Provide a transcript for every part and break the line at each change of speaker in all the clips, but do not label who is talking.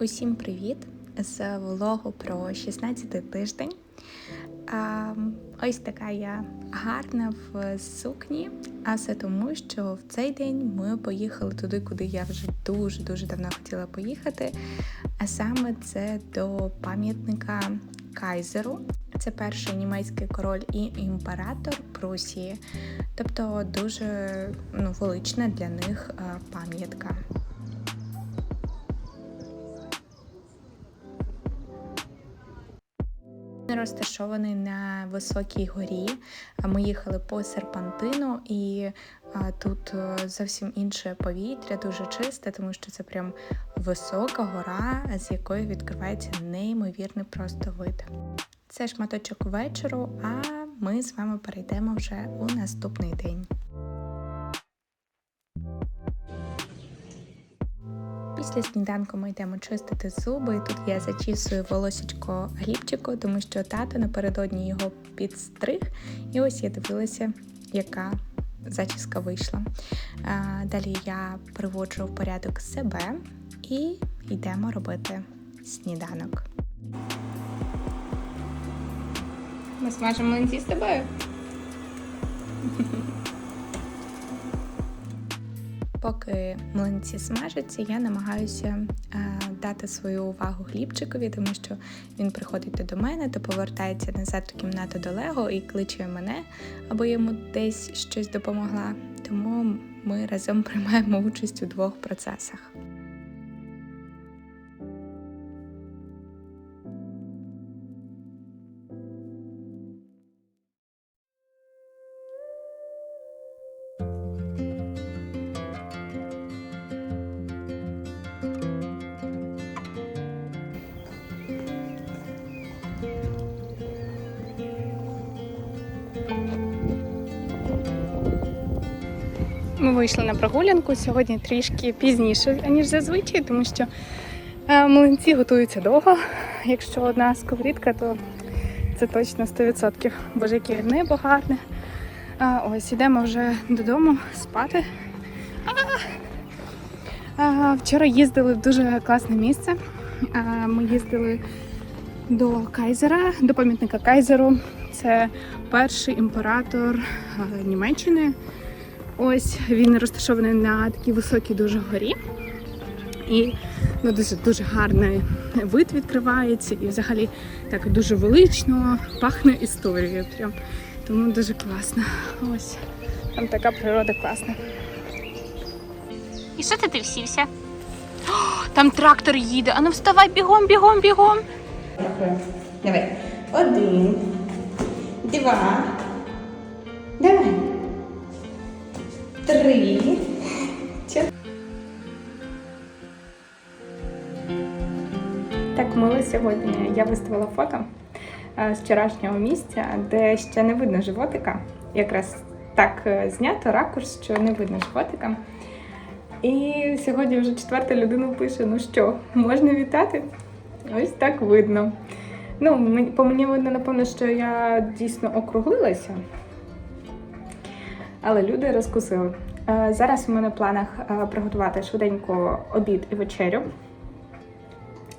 Усім привіт з влогу про 16 тиждень. Ось така я гарна в сукні, а все тому, що в цей день ми поїхали туди, куди я вже дуже-дуже давно хотіла поїхати. А саме це до пам'ятника Кайзеру. Це перший німецький король і імператор Прусії, тобто дуже ну, велична для них пам'ятка. Розташований на високій горі. Ми їхали по серпантину, і тут е, зовсім інше повітря, дуже чисте, тому що це прям висока гора, з якої відкривається неймовірний просто вид. Це шматочок вечору, а ми з вами перейдемо вже у наступний день. Після сніданку ми йдемо чистити зуби. Тут я зачісую волосічко глібчику, тому що тато напередодні його підстриг. І ось я дивилася, яка зачіска вийшла. Далі я приводжу в порядок себе і йдемо робити сніданок. Ми смажемо млинці з тобою. Поки млинці смажаться, я намагаюся е, дати свою увагу хлібчикові, тому що він приходить до мене, то повертається назад у кімнату до Лего і кличе мене, або йому десь щось допомогла. Тому ми разом приймаємо участь у двох процесах. Ми вийшли на прогулянку сьогодні трішки пізніше, ніж зазвичай, тому що е, млинці готуються довго. Якщо одна сковорідка, то це точно 100%. Боже, яке небо гарне. А, ось ідемо вже додому спати. А! Вчора їздили в дуже класне місце. А, ми їздили до Кайзера, до пам'ятника Кайзеру. Це перший імператор е, Німеччини. Ось він розташований на такій високій дуже горі. І ну, дуже дуже гарний вид відкривається, і взагалі так дуже велично пахне історією. Прям. Тому дуже класно. Ось там така природа класна.
І що ти ти всівся? О, там трактор їде. Ану вставай бігом, бігом, бігом.
Давай. Один, два. Давай. Три. Так, мило сьогодні я виставила фото е, з вчорашнього місця, де ще не видно животика. Якраз так е, знято ракурс, що не видно животика. І сьогодні вже четверта людина пише: ну що, можна вітати? Ось так видно. Ну, по мені видно, напевно, що я дійсно округлилася. Але люди розкусили. Е, Зараз у мене в планах е, приготувати швиденько обід і вечерю.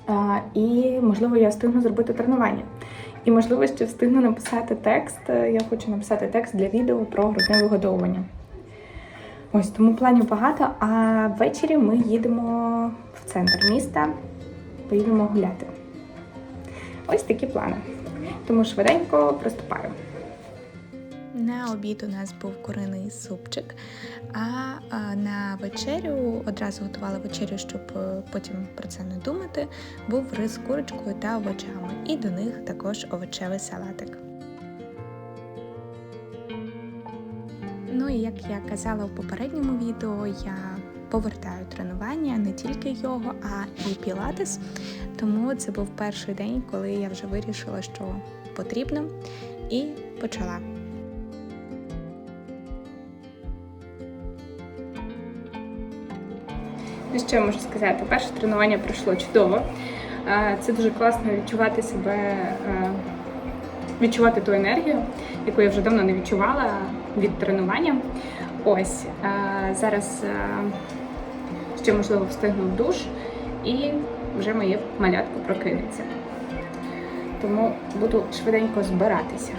Е, І, можливо, я встигну зробити тренування. І, можливо, ще встигну написати текст. Я хочу написати текст для відео про грудне вигодовування. Ось тому планів багато. А ввечері ми їдемо в центр міста, поїдемо гуляти. Ось такі плани. Тому швиденько приступаю. На обід у нас був куриний супчик, а, на вечерю одразу готувала вечерю, щоб е, потім про це не думати. Був рис з курочкою та овочами, і до них також овочевий салатик. Ну і як я казала в попередньому відео, я повертаю тренування не тільки його, а і пілатес. Тому це був перший день, коли я вже вирішила, що потрібно, і почала. Що я можу сказати? Перше тренування пройшло чудово. Е, Це дуже класно відчувати себе, е, відчувати ту енергію, яку я вже давно не відчувала від тренування. Ось е, зараз ще можливо встигну в душ і
вже моє малятко прокинеться. Тому буду швиденько збиратися.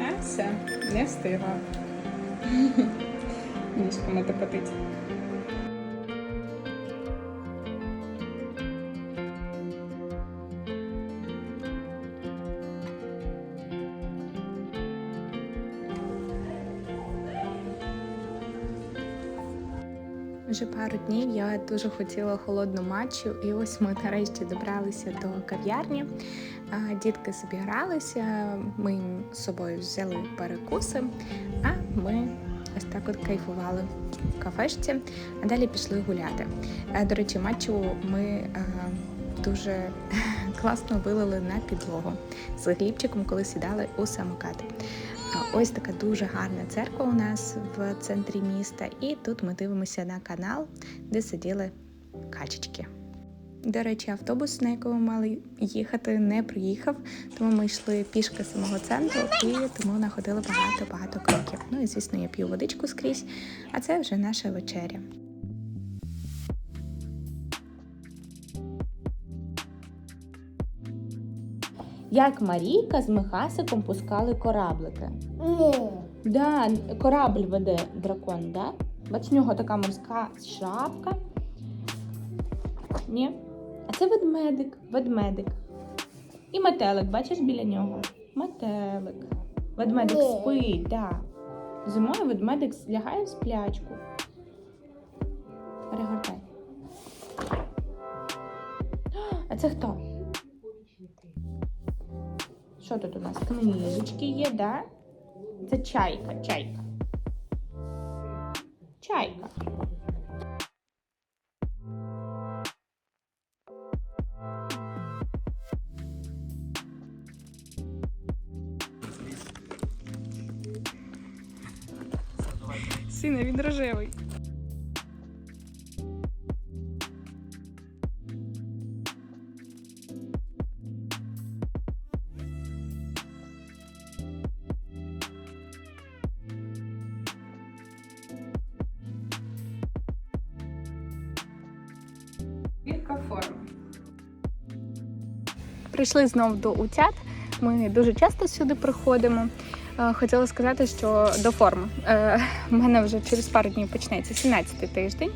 А, все, не встигла. Ніжками топотить. Пару днів я дуже хотіла холодну матчу, і ось ми нарешті добралися до кав'ярні. Дітки собі гралися, ми їм з собою взяли перекуси, а ми ось так от кайфували в кафешці, а далі пішли гуляти. Е, До речі, матчу ми е, дуже класно вилили на підлогу з глібчиком, коли сідали у самокат. Ось така дуже гарна церква у нас в центрі міста, і тут ми дивимося на канал, де сиділи качечки. До речі, автобус, на якому мали їхати, не приїхав, тому ми йшли пішки з самого центру і тому находили багато-багато кроків. Ну і звісно, я п'ю водичку скрізь, а це вже наша вечеря.
Як Марійка з Михасиком пускали кораблики.
Ні.
Да, корабль веде дракон, да? Бач, в нього така морська шапка. Ні. А це ведмедик, ведмедик. І метелик, бачиш біля нього? Метелик. Ведмедик
Ні.
спить, да. Зимою ведмедик лягає в сплячку. Перегортай. А це хто? Що тут у нас? Книжечки є, да? Це чайка, чайка. Чайка.
Сина, він рожевий. Прийшли знов до утят. Ми дуже часто сюди приходимо. Е, Хотіла сказати, що до форми. Е, У мене вже через пару днів почнеться 17-й тиждень.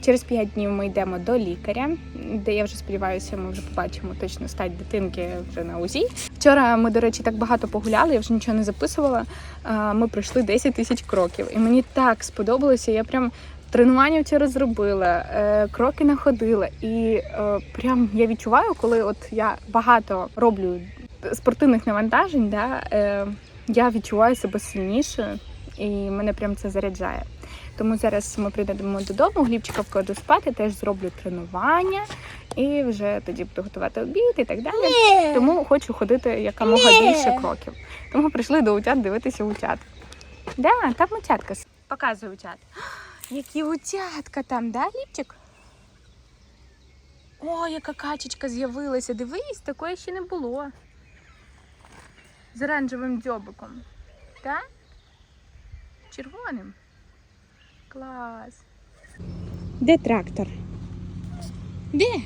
Через 5 днів ми йдемо до лікаря, де я вже сподіваюся, ми вже побачимо точно стать дитинки вже на УЗІ. Вчора ми, до речі, так багато погуляли, я вже нічого не записувала. Е, Ми пройшли 10 тисяч кроків, і мені так сподобалося. Я прям тренування вчора зробила, е, кроки находила, і е, прям я відчуваю, коли от я багато роблю спортивних навантажень, да, е, я відчуваю себе сильнішою, і мене прям це заряджає. Тому зараз ми прийдемо додому, Глібчика вкладу спати, теж зроблю тренування і вже тоді буду готувати обід і так далі. Тому хочу ходити якомога
Ні.
більше кроків. Тому прийшли до утят дивитися утят. Да, там утятка. Показую утят. Які утятка там, да, Ліпчик? О, яка качечка з'явилася. Дивись, такої ще не було. З оранжевим дзьобиком. Так? Червоним. Клас. Де трактор? Де?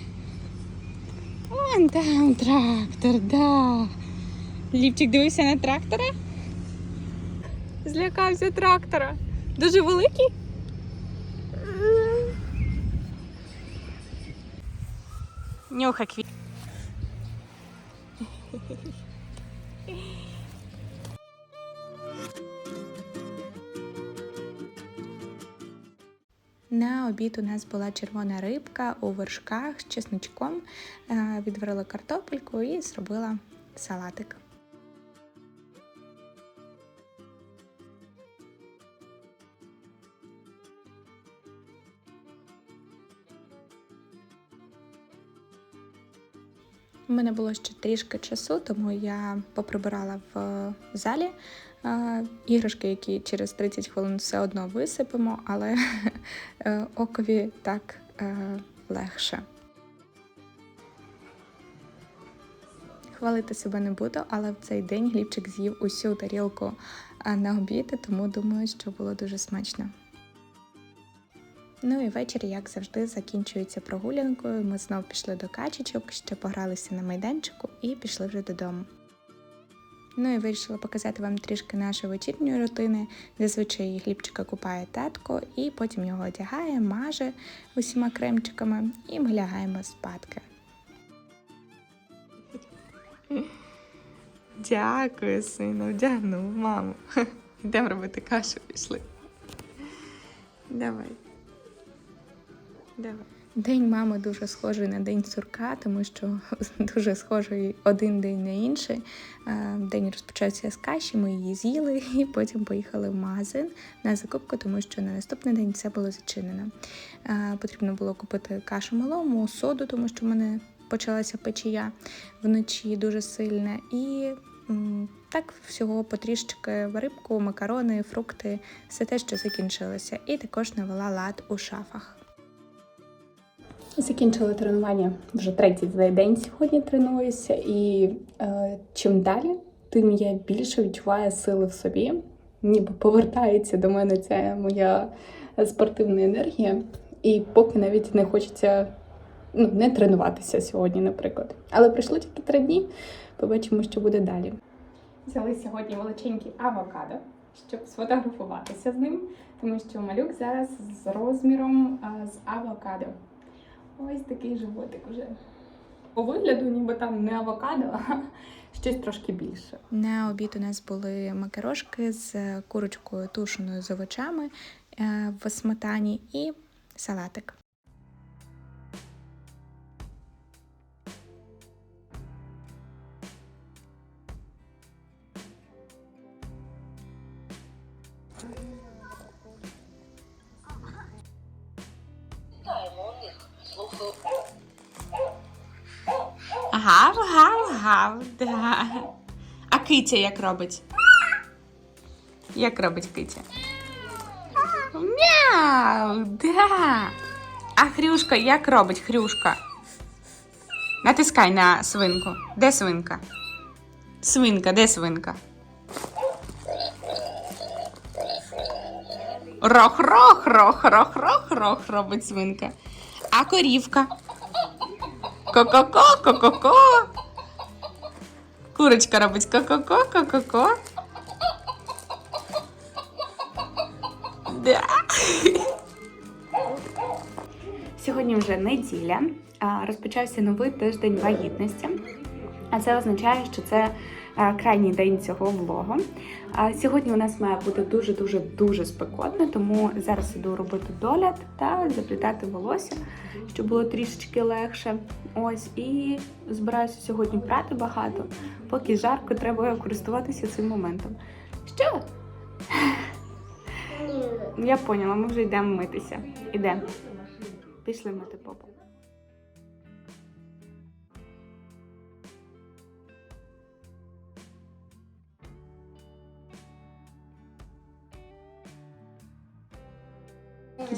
Вон там трактор, да. Ліпчик дивився на трактора? Злякався трактора. Дуже великий? Нюха квіт.
На обід у нас була червона рибка у вершках з чесночком. Е, Відварила картопельку і зробила салатик. Мене було ще трішки часу, тому я поприбирала в залі. Е, Іграшки, які через 30 хвилин все одно висипемо, але е, окові так е, легше. Хвалити себе не буду, але в цей день Глібчик з'їв усю тарілку е, на обід, тому думаю, що було дуже смачно. Ну і вечір, як завжди, закінчується прогулянкою. Ми знов пішли до качечок, ще погралися на майданчику і пішли вже додому. Ну і вирішила показати вам трішки нашої вечірньої рутини. Зазвичай хлібчика купає татко, і потім його одягає, маже усіма кремчиками, і ми лягаємо спадки. Дякую, сину, вдягнув маму. Йдемо робити кашу, пішли. Давай. Давай. День мами дуже схожий на день сурка, тому що дуже схожий один день на інший. Е, День розпочався з каші, ми її з'їли і потім поїхали в магазин на закупку, тому що на наступний день все було зачинено. Е, Потрібно було купити кашу малому, соду, тому що в мене почалася печія вночі дуже сильна. І так всього потрішки рибку, макарони, фрукти, все те, що закінчилося. І також навела лад у шафах.
Закінчили тренування вже третій день сьогодні тренуюся, і е, чим далі, тим я більше відчуваю сили в собі. Ніби повертається до мене ця моя спортивна енергія, і поки навіть не хочеться ну, не тренуватися сьогодні, наприклад. Але пройшло тільки три дні. Побачимо, що буде далі. Взяли сьогодні величенький авокадо, щоб сфотографуватися з ним, тому що малюк зараз з розміром з авокадо. Ось такий животик уже. По вигляду, ніби там не авокадо, а щось трошки більше.
На обід у нас були макарошки з курочкою тушеною з овочами е, в сметані і салатик.
А киця як робить? Як робить киця? Мяу, да. А хрюшка як робить хрюшка? Натискай на свинку. Де свинка? Свинка, де свинка? Рох, рох, рох, рох, рох, рох робить свинка. А корівка? Ко-ко-ко, ко-ко-ко. Курочка робить ко-ко-ко, ко-ко-ко. Да.
Сьогодні вже неділя, розпочався новий тиждень вагітності. А це означає, що це крайній день цього влогу. Сьогодні у нас має бути дуже дуже спекотно, тому зараз іду робити догляд та заплітати волосся, щоб було трішечки легше. Ось і збираюся сьогодні прати багато. Поки жарко, треба користуватися цим моментом. Що? Я поняла, ми вже йдемо митися. Ідемо. Пішли мити попу.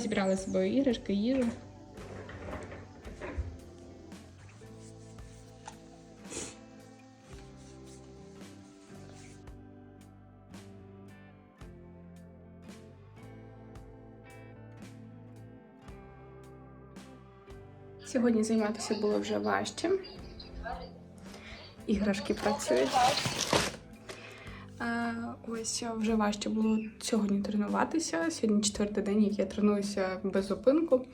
Зібрали з собою іграшки, їжу.
Сьогодні займатися було вже важче. Іграшки працюють. А, ось вже важче було сьогодні тренуватися. Сьогодні четвертий день, як я тренуюся без зупинку.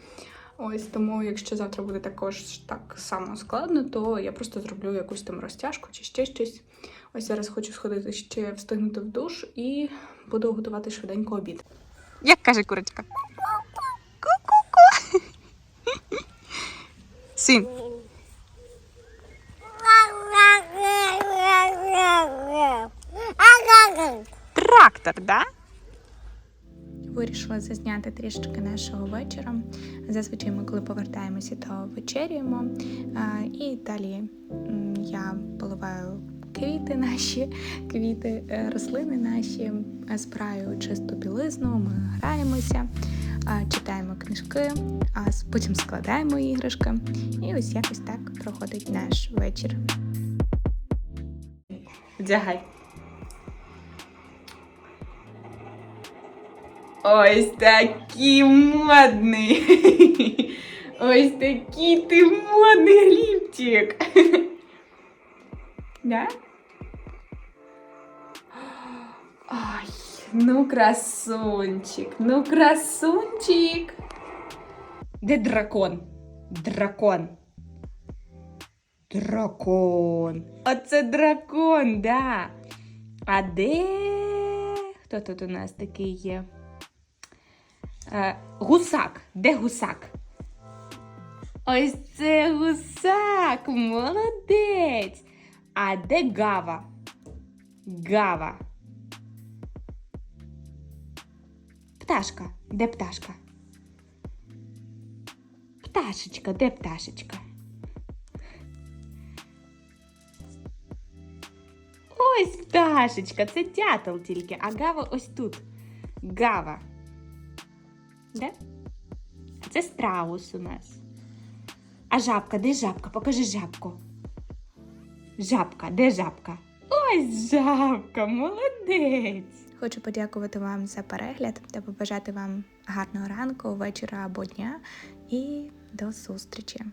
Ось тому, якщо завтра буде також так само складно, то я просто зроблю якусь там розтяжку чи ще щось. Ось зараз хочу сходити ще встигнути в душ і буду готувати швиденько обід.
Як каже курочка? Ку-ку-ку. Син. Трактор, да?
Вирішила зазняти трішечки нашого вечора. Зазвичай ми, коли повертаємося, то вечерюємо. І далі я поливаю квіти наші, квіти, е, рослини наші, е, збираю чисту білизну, ми граємося, читаємо книжки, а потім складаємо іграшки. І ось якось так проходить наш вечір.
Вдягай.
Ось такий модний. Ось такий ти модний глібчик. Да? Ой, ну красунчик, ну красунчик. Де дракон? Дракон. Дракон. Оце дракон, да. А де? Хто тут у нас такий є? Е, гусак. Де гусак? Ось це гусак. Молодець. А де гава? Гава. Пташка. Де пташка? Пташечка, де пташечка? Ось пташечка, це дятел тільки, а гава ось тут. Гава. Де? Це страус у нас. А жабка, де жабка? Покажи жабку. Жабка, де жабка? Ось жабка, молодець.
Хочу подякувати вам за перегляд та побажати вам гарного ранку, вечора або дня. І до зустрічі!